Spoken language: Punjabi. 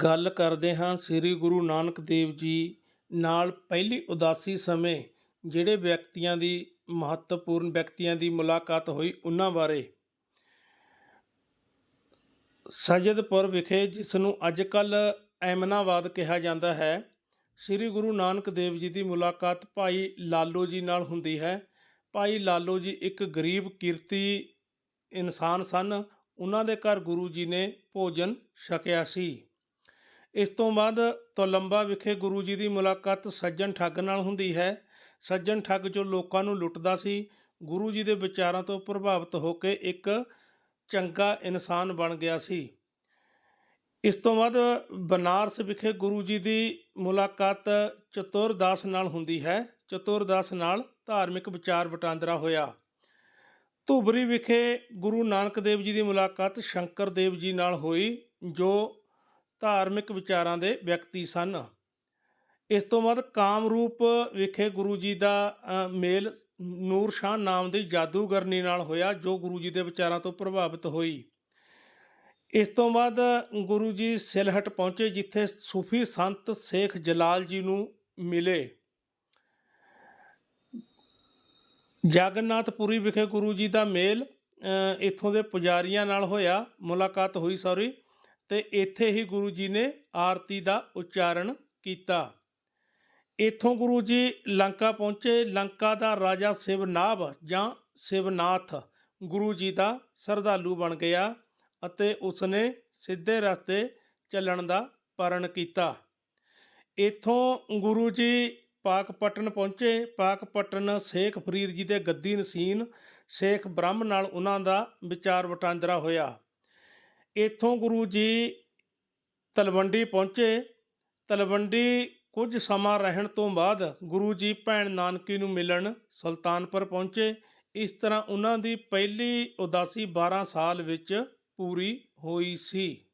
ਗੱਲ ਕਰਦੇ ਹਾਂ ਸ੍ਰੀ ਗੁਰੂ ਨਾਨਕ ਦੇਵ ਜੀ ਨਾਲ ਪਹਿਲੀ ਉਦਾਸੀ ਸਮੇਂ ਜਿਹੜੇ ਵਿਅਕਤੀਆਂ ਦੀ ਮਹੱਤਵਪੂਰਨ ਵਿਅਕਤੀਆਂ ਦੀ ਮੁਲਾਕਾਤ ਹੋਈ ਉਹਨਾਂ ਬਾਰੇ। ਸਜਦਪੁਰ ਵਿਖੇ ਜਿਸ ਨੂੰ ਅੱਜ ਕੱਲ ਐਮਨਾਬਾਦ ਕਿਹਾ ਜਾਂਦਾ ਹੈ, ਸ੍ਰੀ ਗੁਰੂ ਨਾਨਕ ਦੇਵ ਜੀ ਦੀ ਮੁਲਾਕਾਤ ਭਾਈ ਲਾਲੋ ਜੀ ਨਾਲ ਹੁੰਦੀ ਹੈ। ਭਾਈ ਲਾਲੋ ਜੀ ਇੱਕ ਗਰੀਬ, ਕਿਰਤੀ ਇਨਸਾਨ ਸਨ। ਉਹਨਾਂ ਦੇ ਘਰ ਗੁਰੂ ਜੀ ਨੇ ਭੋਜਨ ਛਕਿਆ ਸੀ। ਇਸ ਤੋਂ ਬਾਅਦ ਤੋਲੰਬਾ ਵਿਖੇ ਗੁਰੂ ਜੀ ਦੀ ਮੁਲਾਕਾਤ ਸੱਜਣ ਠੱਗ ਨਾਲ ਹੁੰਦੀ ਹੈ। ਸੱਜਣ ਠੱਗ ਜੋ ਲੋਕਾਂ ਨੂੰ ਲੁੱਟਦਾ ਸੀ, ਗੁਰੂ ਜੀ ਦੇ ਵਿਚਾਰਾਂ ਤੋਂ ਪ੍ਰਭਾਵਿਤ ਹੋ ਕੇ ਇੱਕ ਚੰਗਾ ਇਨਸਾਨ ਬਣ ਗਿਆ ਸੀ। ਇਸ ਤੋਂ ਬਾਅਦ ਬਨਾਰਸ ਵਿਖੇ ਗੁਰੂ ਜੀ ਦੀ ਮੁਲਾਕਾਤ ਚਤੁਰਦਾਸ ਨਾਲ ਹੁੰਦੀ ਹੈ। ਚਤੁਰਦਾਸ ਨਾਲ ਧਾਰਮਿਕ ਵਿਚਾਰ ਵਟਾਂਦਰਾ ਹੋਇਆ। ਧੂਬਰੀ ਵਿਖੇ ਗੁਰੂ ਨਾਨਕ ਦੇਵ ਜੀ ਦੀ ਮੁਲਾਕਾਤ ਸ਼ੰਕਰ ਦੇਵ ਜੀ ਨਾਲ ਹੋਈ, ਜੋ ਧਾਰਮਿਕ ਵਿਚਾਰਾਂ ਦੇ ਵਿਅਕਤੀ ਸਨ। ਇਸ ਤੋਂ ਬਾਅਦ ਕਾਮਰੂਪ ਵਿਖੇ ਗੁਰੂ ਜੀ ਦਾ ਮੇਲ ਨੂਰ ਸ਼ਾਹ ਨਾਮ ਦੀ ਜਾਦੂਗਰਨੀ ਨਾਲ ਹੋਇਆ ਜੋ ਗੁਰੂ ਜੀ ਦੇ ਵਿਚਾਰਾਂ ਤੋਂ ਪ੍ਰਭਾਵਿਤ ਹੋਈ। ਇਸ ਤੋਂ ਬਾਅਦ ਗੁਰੂ ਜੀ ਸਿਲਹਟ ਪਹੁੰਚੇ ਜਿੱਥੇ ਸੂਫੀ ਸੰਤ ਸ਼ੇਖ ਜਲਾਲ ਜੀ ਨੂੰ ਮਿਲੇ। ਜਗਨਨਾਥਪੁਰੀ ਵਿਖੇ ਗੁਰੂ ਜੀ ਦਾ ਮੇਲ ਅ, ਇੱਥੋਂ ਦੇ ਪੁਜਾਰੀਆਂ ਨਾਲ ਹੋਇਆ ਮੁਲਾਕਾਤ ਹੋਈ ਸੌਰੀ ਤੇ ਇੱਥੇ ਹੀ ਗੁਰੂ ਜੀ ਨੇ ਆਰਤੀ ਦਾ ਉਚਾਰਨ ਕੀਤਾ। ਇੱਥੋਂ ਗੁਰੂ ਜੀ ਲੰਕਾ ਪਹੁੰਚੇ। ਲੰਕਾ ਦਾ ਰਾਜਾ ਸਿਵਨਾਭ ਜਾਂ ਸਿਵਨਾਥ ਗੁਰੂ ਜੀ ਦਾ ਸਰਧਾਲੂ ਬਣ ਗਿਆ ਅਤੇ ਉਸਨੇ ਸਿੱਧੇ ਰਸਤੇ ਚੱਲਣ ਦਾ ਪਰਨ ਕੀਤਾ। ਇੱਥੋਂ ਗੁਰੂ ਜੀ ਪਾਕਪਟਨ ਪਹੁੰਚੇ। ਪਾਕਪਟਨ ਸ਼ੇਖ ਫਰੀਦ ਜੀ ਦੇ ਗੱਦੀ ਨਸੀਨ ਸ਼ੇਖ ਬ੍ਰਹਮ ਨਾਲ ਉਹਨਾਂ ਦਾ ਵਿਚਾਰ ਵਟਾਂਦਰਾ ਹੋਇਆ। ਇੱਥੋਂ ਗੁਰੂ ਜੀ ਤਲਵੰਡੀ ਪਹੁੰਚੇ। ਤਲਵੰਡੀ ਕੁਝ ਸਮਾਂ ਰਹਿਣ ਤੋਂ ਬਾਅਦ ਗੁਰੂ ਜੀ ਭੈਣ ਨਾਨਕੀ ਨੂੰ ਮਿਲਣ ਸੁਲਤਾਨਪੁਰ ਪਹੁੰਚੇ। ਇਸ ਤਰ੍ਹਾਂ ਉਹਨਾਂ ਦੀ ਪਹਿਲੀ ਉਦਾਸੀ 12 ਸਾਲ ਵਿੱਚ ਪੂਰੀ ਹੋਈ ਸੀ।